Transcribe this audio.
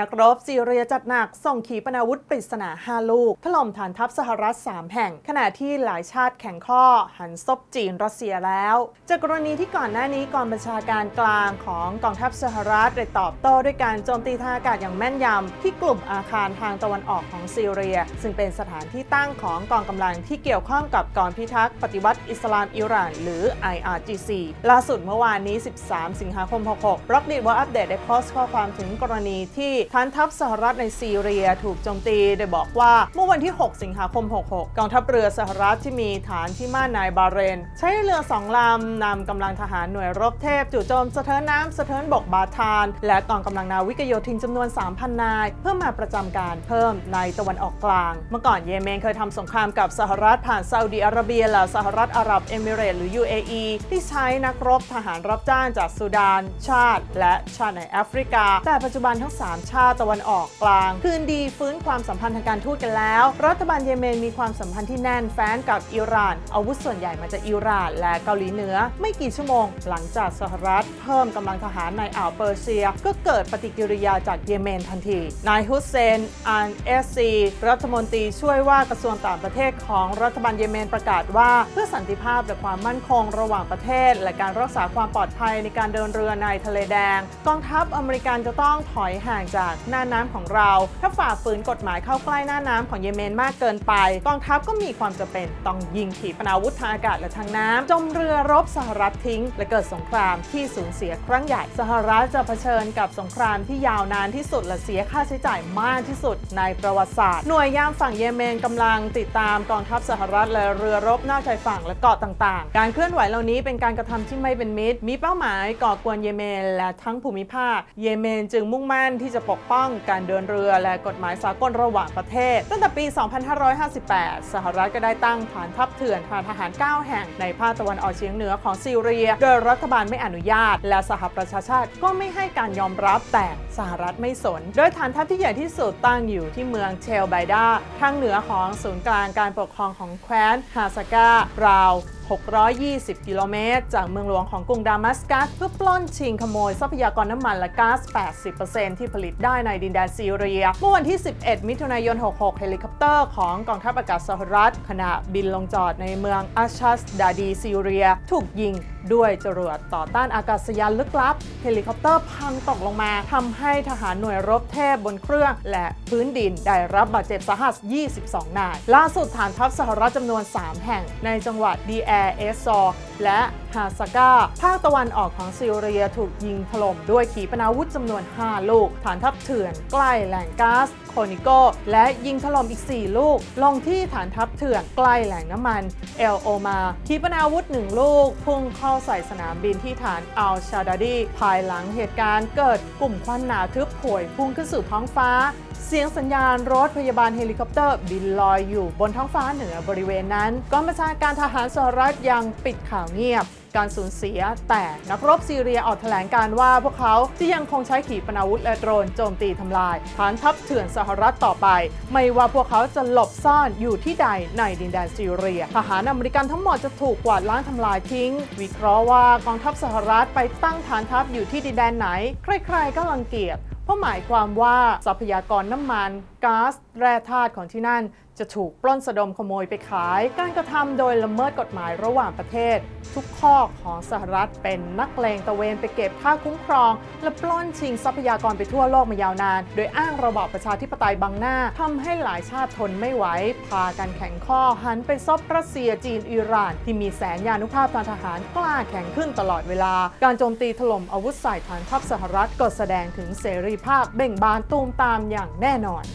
นักรบซีเรียจัดหนักส่งขีปนาวุธปริศนา 5 ลูกถล่มฐานทัพสหรัฐ 3 แห่ง ขณะที่หลายชาติแข่งข้อ หันซบจีนรัสเซียแล้ว จากกรณีที่ก่อนหน้านี้กองบัญชาการกลางของกองทัพสหรัฐได้ตอบโต้ด้วยการโจมตีทางอากาศอย่างแม่นยำ ที่กลุ่มอาคารทางตะวันออกของซีเรีย ซึ่งเป็นสถานที่ตั้งของกองกำลังที่เกี่ยวข้องกับกองพิทักษ์ปฏิวัติอิสลามอิหร่าน หรือ IRGC ล่าสุดเมื่อวานนี้ 13 สิงหาคม 66บล็อกดีว่าอัปเดตได้โพสต์ข้อความถึงกรณีที่ฐานทัพสหรัฐในซีเรียถูกโจมตีโดยบอกว่าเมื่อวันที่ 6 สิงหาคม 66 กองทัพเรือสหรัฐที่มีฐานที่ม่านนายบาเรน ใช้เรือสองลำนำกำลังทหารหน่วยรบเทพจู่โจมสะเทินน้ำสะเทินบกบาทาน และกองกำลังนาวิกโยธินจำนวน 3,000 นาย เพื่อมาประจำการเพิ่มในตะวันออกกลาง เมื่อก่อนเยเมนเคยทำสงครามกับสหรัฐผ่านซาอุดีอาระเบียและสหรัฐอาหรับเอมิเรตหรือ UAE ที่ใช้นักรบทหารรับจ้างจากสุดาน ชาติ และชาติในแอฟริกา แต่ปัจจุบันทั้ง 3 ชาติตะวันออกกลาง คืนดีฟื้นความสัมพันธ์ทางการทูตกันแล้ว รัฐบาลเยเมนมีความสัมพันธ์ที่แน่นแฟ้นกับอิหร่าน อาวุธส่วนใหญ่มาจากอิหร่านและเกาหลีเหนือ ไม่กี่ชั่วโมง หลังจากสหรัฐเพิ่มกำลังทหารในอ่าวเปอร์เซีย ก็เกิดปฏิกิริยาจากเยเมนทันที นายฮุสเซนอันเอสซีรัฐมนตรีช่วยว่ากระทรวงต่างประเทศของรัฐบาลเยเมนประกาศว่า เพื่อสันติภาพและความมั่นคงระหว่างประเทศ และการรักษาความปลอดภัยในการเดินเรือในทะเลแดง กองทัพอเมริกันจะต้องถอยห่างจากหน้าน้ำของเรา ถ้าฝ่าฝืนกฎหมายเข้าใกล้หน้าน้ำของเยเมนมากเกินไปกองทัพก็มีความจำเป็นต้องยิงขีปนาวุธทางอากาศและทางน้ำจมเรือรบสหรัฐทิ้ง และเกิดสงครามที่สูญเสียครั้งใหญ่ สหรัฐจะเผชิญกับสงครามที่ยาวนานที่สุดและเสียค่าใช้จ่ายมากที่สุดในประวัติศาสตร์ หน่วยยามฝั่งเยเมนกำลังติดตามกองทัพสหรัฐและเรือรบนอกชายฝั่งและเกาะต่างๆ การเคลื่อนไหวเหล่านี้เป็นการกระทำที่ไม่เป็นมิตร มีเป้าหมายก่อกวนเยเมนและทั้งภูมิภาค เยเมนจึงมุ่งมั่นที่จะปกป้องการเดินเรือและกฎหมายสากลระหว่างประเทศ ตั้งแต่ปี 2558 สหรัฐก็ได้ตั้งฐานทัพเถื่อนทางทหาร 9 แห่งในภาคตะวันออกเฉียงเหนือของซีเรีย โดยรัฐบาลไม่อนุญาต และสหประชาชาติก็ไม่ให้การยอมรับแต่สหรัฐไม่สน โดยฐานทัพที่ใหญ่ที่สุดตั้งอยู่ที่เมืองเชลไบดาทางเหนือของศูนย์กลางการปกครองของแคว้นฮาซาการาว 620 กิโลเมตร จากเมืองหลวงของกรุงดามัสกัสเพื่อปล้นชิงขโมยทรัพยากรน้ำมันและก๊าซ 80%ที่ผลิตได้ในดินแดนซีเรีย เมื่อวันที่ 11 มิถุนายน 66 เฮลิคอปเตอร์ของกองทัพอากาศสหรัฐ ขณะบินลงจอดในเมืองอาชัสดาดีซีเรีย ถูกยิง ด้วยจรวดต่อต้านอากาศยานลึกลับ เฮลิคอปเตอร์พังตกลงมาทำให้ทหารหน่วยรบเทพบนเครื่อง และพื้นดินได้รับบาดเจ็บสาหัส 22 นาย ล่าสุดฐานทัพสหรัฐจำนวน 3 แห่งในจังหวัดดีแอร์เอสซอร์และ ฮาซากาภาคตะวันออกของซีเรียถูกยิงถล่มด้วยขีปนาวุธจำนวน 5 ลูก ฐานทัพเถื่อน ใกล้แหล่งก๊าซโคนิโก และยิงถล่มอีก 4 ลูก ลงที่ฐานทัพเถื่อนใกล้แหล่งน้ำมัน เอลโอมา ขีปนาวุธ 1 ลูก พุ่งเข้าใส่สนามบินที่ฐานอัลชาดาดีภายหลังเหตุการณ์เกิดกลุ่มควันหนาทึบผวยพุ่งขึ้นสู่ท้องฟ้าเสียงสัญญาณรถพยาบาลเฮลิคอปเตอร์บินลอยอยู่บนท้องฟ้าเหนือบริเวณนั้นกองบัญชาการทหารสหรัฐยังปิดข่าวเงียบ การสูญเสีย แต่นักรบซีเรียออกแถลงการว่าพวกเขาจะยังคงใช้ขีปนาวุธและโดรนโจมตีทำลายฐานทัพเถื่อนสหรัฐต่อไป ไม่ว่าพวกเขาจะหลบซ่อนอยู่ที่ใดในดินแดนซีเรีย ทหารอเมริกันทั้งหมดจะถูกกวาดล้างทำลายทิ้ง วิเคราะห์ว่ากองทัพสหรัฐไปตั้งฐานทัพอยู่ที่ดินแดนไหน ใครๆก็รังเกียจเพราะหมายความว่าทรัพยากรน้ำมัน ก๊าซแร่ธาตุของที่นั่น จะถูกปล้นสะดมขโมยไปขาย การกระทำโดยละเมิดกฎหมายระหว่างประเทศ ทุกข้อของสหรัฐเป็นนักเลงตะเวนไปเก็บค่าคุ้มครอง และปล้นชิงทรัพยากรไปทั่วโลกมายาวนาน โดยอ้างระบอบประชาธิปไตยบังหน้าทำให้หลายชาติทนไม่ไหวพากันแข่งข้อหันไปซบรัสเซียจีนอิหร่าน ที่มีแสนยานุภาพทางทหารกล้าแข่งขึ้นตลอดเวลา การโจมตีถล่มอาวุธใส่ฐานทัพสหรัฐก็แสดงถึงเสรีภาพเบ่งบานตูมตามอย่างแน่นอน